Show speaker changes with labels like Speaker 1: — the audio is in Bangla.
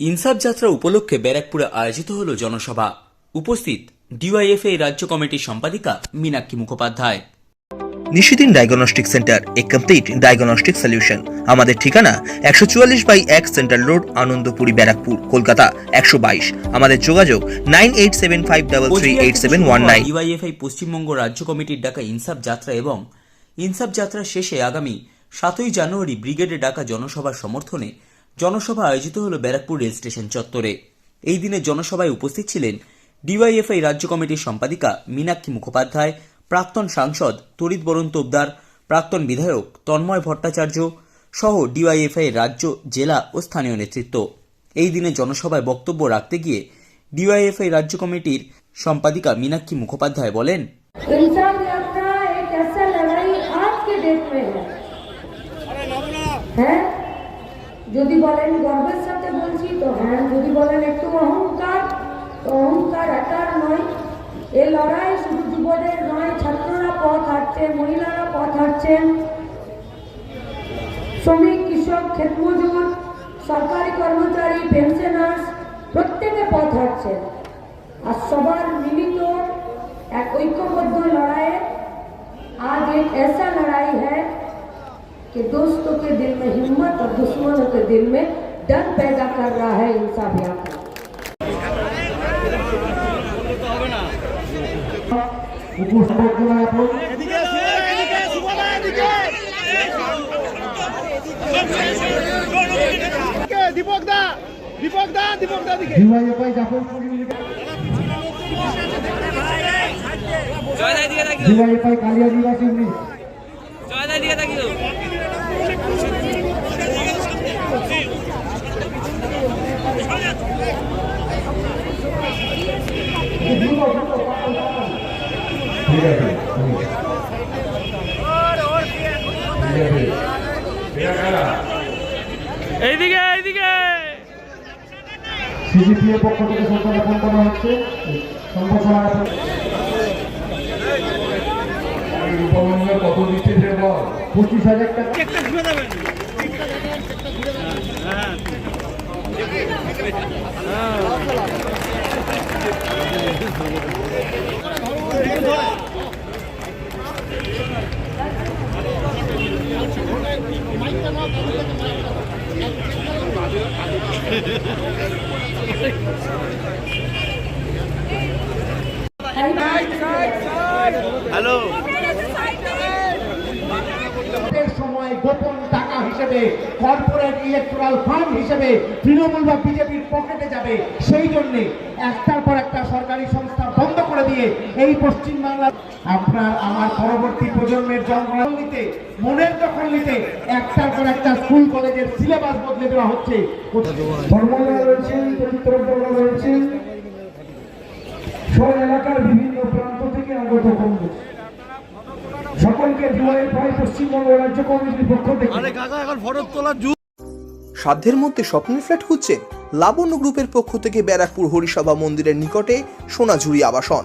Speaker 1: ইনসাফ যাত্রা উপলক্ষে ব্যারাকপুরে আয়োজিত হল জনসভা। উপস্থিত ডিওয়াইএফএ রাজ্য কমিটির সম্পাদিকা মীনাক্ষী মুখোপাধ্যায়।
Speaker 2: নিশিদিন ডায়াগনস্টিক সেন্টার এ কমপ্লিট ডায়াগনস্টিক সলিউশন। আমাদের ঠিকানা একশো চুয়াল্লিশ বাই এক সেন্ট্রাল রোড আনন্দপুরি ব্যারাকপুর কলকাতা একশো বাইশ। আমাদের যোগাযোগ nine eight seven five double three eight seven one nine.
Speaker 1: DYFI Paschimbanga রাজ্য কমিটির ডাকা ইনসাফ যাত্রা এবং ইনসাফ যাত্রা শেষে আগামী সাতই জানুয়ারি ব্রিগেডে ডাকা জনসভার সমর্থনে জনসভা আয়োজিত হল ব্যারাকপুর রেল স্টেশন চত্বরে। এই দিনের জনসভায় উপস্থিত ছিলেন ডিওয়াইএফআই রাজ্য কমিটির সম্পাদিকা মীনাক্ষী মুখোপাধ্যায়, প্রাক্তন সাংসদ তরিত বরন্ত তোপদার প্রাক্তন বিধায়ক তন্ময় ভট্টাচার্য সহ ডিওয়াইএফআই রাজ্য, জেলা ও স্থানীয় নেতৃত্ব। এই দিনে জনসভায় বক্তব্য রাখতে গিয়ে ডিওয়াইএফআই রাজ্য কমিটির সম্পাদিকা মীনাক্ষী মুখোপাধ্যায় বলেন
Speaker 3: है যদি বলেন গর্বের সাথে বলছি তো হ্যাঁ যদি বলেন একটু অহংকার তো অহংকার একার নয় এ লড়াই শুধু যুবদের নয় ছাত্ররা পথ হাঁটছেন মহিলারা পথ হাঁটছেন শ্রমিক কৃষক ক্ষেতমজুর সরকারি কর্মচারী পেনশনার্স প্রত্যেকে পথ হাঁটছেন আর সবার মিলিত एक ऐक्यबद्ध लड़ाई आज एक ऐसा लड़ाई है कि दोस्तों के दिल में हिम्मत और दुश्मनों के दिल में डर पैदा कर रहा है इंसाफ यात्रा
Speaker 4: দীপক দা দীপক দা দীপক দা দিকে
Speaker 5: ডিওয়াইএফআই জাফরপুর ডিওয়াইএফআই কালিয়া নিবাসী উনিশ ঠিক আছে
Speaker 4: এইদিকে এইদিকে।
Speaker 5: সিজিপিএ পক্ষ থেকে সংখ্যাজ্ঞাপন করা হচ্ছে। সংখ্যা
Speaker 6: রূপমন্ডল কত দিচ্ছে সে বল
Speaker 5: পঁচিশ হাজার টাকা।
Speaker 4: একটা ঘুরে দেবেন। হ্যালো
Speaker 5: সময় গোপন টাকা হিসেবে কর্পোরেট ইলেকট্রাল ফান্ড হিসেবে তৃণমূল বা বিজেপির পকেটে যাবে। সেই জন্য একটার পর একটা সরকারি সংস্থা দিয়ে এই পশ্চিমবাংলার আপনার আমার পরবর্তী প্রজন্মের জন্ম নিতে, মনের দখল নিতে একটার পর একটা স্কুল, কলেজের সিলেবাস বদলে দেওয়া হচ্ছে। এলাকার বিভিন্ন প্রান্ত থেকে আগত কংগ্রেস। সকলকে পশ্চিমবঙ্গ রাজ্য কমিটির পক্ষ থেকে।
Speaker 2: সাধ্যের মধ্যে স্বপ্নের ফ্ল্যাট খুঁজছেন? লাবণ্য গ্রুপের পক্ষ থেকে ব্যারাকপুর হরিসভা মন্দিরের নিকটে সোনাঝুরি আবাসন।